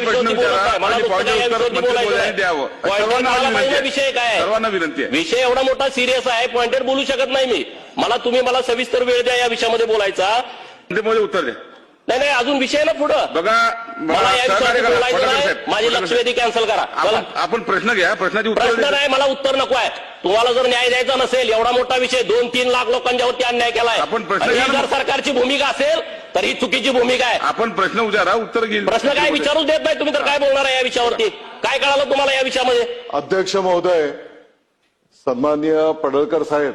प्रश्न विचारा. मला. द्यावं Pointed सर्वांना. विषय काय आहे? सर्वांना विनंती आहे विषय एवढा मोठा सिरियस आहे पॉइंटेड बोलू शकत नाही मी मला तुम्ही मला सविस्तर वेळ द्या या विषयामध्ये बोलायचा उत्तर द्या नाही नाही अजून विषय ना पुढं. बघा मला या विषयावर. बोलायचं नाही. माझी लक्षवेधी कॅन्सल करा. आपण प्रश्न घ्या प्रश्नाची उत्तर प्रश्न नाही मला उत्तर नको आहे. तुम्हाला जर न्याय द्यायचा नसेल एवढा मोठा विषय दोन तीन लाख लोकांच्यावरती अन्याय केलाय. आपण प्रश्न ही. जर सरकारची भूमिका असेल तर ही चुकीची भूमिका आहे. आपण प्रश्न विचारा उत्तर घेईल. प्रश्न काय विचारूच देत नाही. तुम्ही तर काय बोलणार आहे या विषयावरती? काय कळालं तुम्हाला या विषयामध्ये? अध्यक्ष महोदय सन्माननीय पडळकर साहेब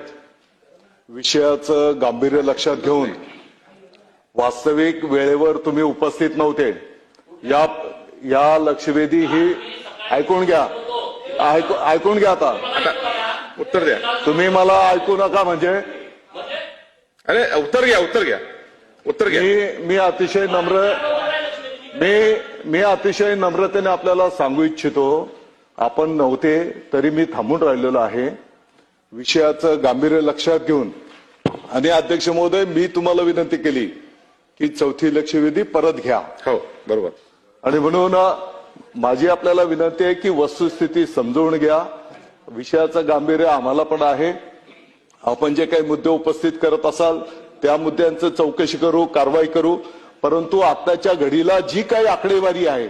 विषयाचं गांभीर्य लक्षात घेऊन वास्तविक वेळेवर तुम्ही उपस्थित नव्हते. या या लक्षवेधी ही ऐकून घ्या. ऐकू- ऐकून घ्या आता. आता उत्तर द्या. तुम्ही मला ऐकू नका म्हणजे? अरे उत्तर घ्या उत्तर घ्या. उत्तर घ्या. मी मी अतिशय नम्र मी मी अतिशय नम्रतेने आपल्याला सांगू इच्छितो. आपण नव्हते तरी मी थांबून राहिलेलो आहे. विषयाचं गांभीर्य लक्षात घेऊन. आणि अध्यक्ष महोदय मी तुम्हाला विनंती केली. की चौथी लक्षवेधी परत घ्या. हो बरोबर. आणि म्हणून माझी आपल्याला विनंती आहे की वस्तुस्थिती समजून घ्या. विषयाचं गांभीर्य आम्हाला पण आहे. आपण जे काही मुद्दे उपस्थित करत असाल त्या मुद्द्यांचं चौकशी करू कारवाई करू. परंतु आत्ताच्या घडीला जी काही आकडेवारी आहे